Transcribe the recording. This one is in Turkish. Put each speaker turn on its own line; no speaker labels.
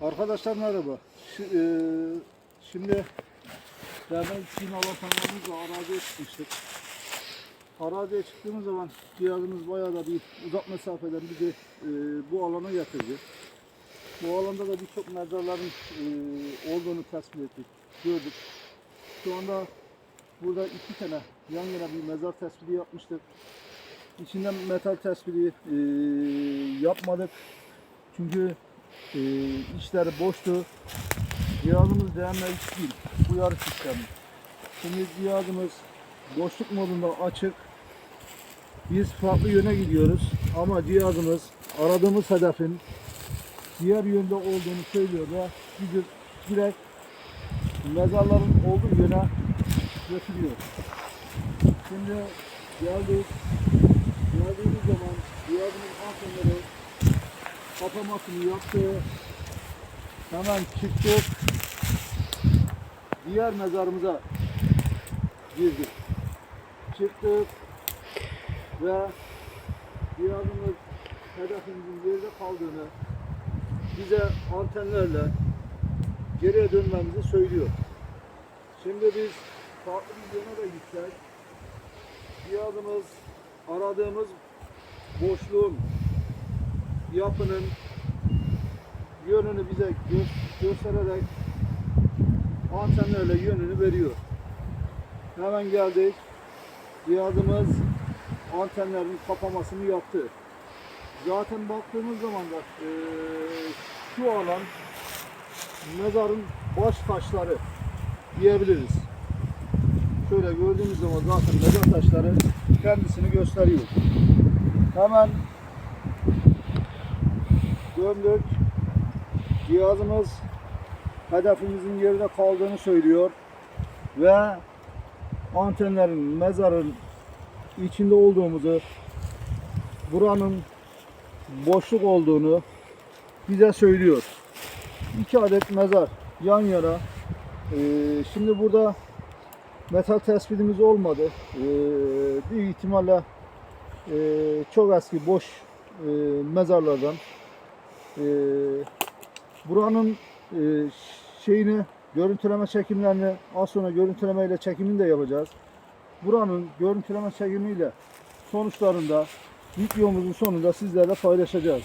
Arkadaşlar merhaba. Şu, e, şimdi dernek için alatanlarımızla araziye çıkmıştık. Araziye çıktığımız zaman cihazımız bayağı da bir uzak mesafeden bizi e, bu alana getirdi. Bu alanda da birçok mezarların e, olduğunu tespit ettik, gördük. Şu anda burada iki tane yan yana bir mezar tespiti yapmıştık. İçinden metal tespiti yapmadık. Çünkü e, içleri boştu. Cihazımız DML değil. Bu yarış sistemi. Şimdi cihazımız boşluk modunda açık. Biz farklı yöne gidiyoruz ama cihazımız aradığımız hedefin diğer yönde olduğunu söylüyor ve bizi direkt mezarların olduğu yöne götürüyor. Şimdi geldik. Geldiğimiz zaman cihazımız antrenörü kapamasını yaptı. Hemen çıktık. Diğer mezarımıza girdik. Çıktık ve cihazımız hedefimizin geride kaldığını bize antenlerle geriye dönmemizi söylüyor. Şimdi biz farklı bir yöne de gitsek cihazımız aradığımız boşluğun yapının yönünü bize gö- göstererek antenlerle yönünü veriyor. Hemen geldik. Cihazımız antenlerin kapamasını yaptı. Zaten baktığımız zaman da eee, şu alan mezarın baş taşları diyebiliriz. Şöyle gördüğümüz zaman zaten mezar taşları kendisini gösteriyor. Hemen döndük. Cihazımız hedefimizin yerinde kaldığını söylüyor ve antenlerin mezarın içinde olduğumuzu buranın boşluk olduğunu bize söylüyor. İki adet mezar yan yana. Ee, şimdi burada metal tespitimiz olmadı. Ee, büyük ihtimalle e, çok eski boş e, mezarlardan e, buranın e, şeyini görüntüleme çekimlerini az sonra görüntüleme ile çekimini de yapacağız. Buranın görüntüleme çekimiyle sonuçlarında videomuzun sonunda sizlerle paylaşacağız.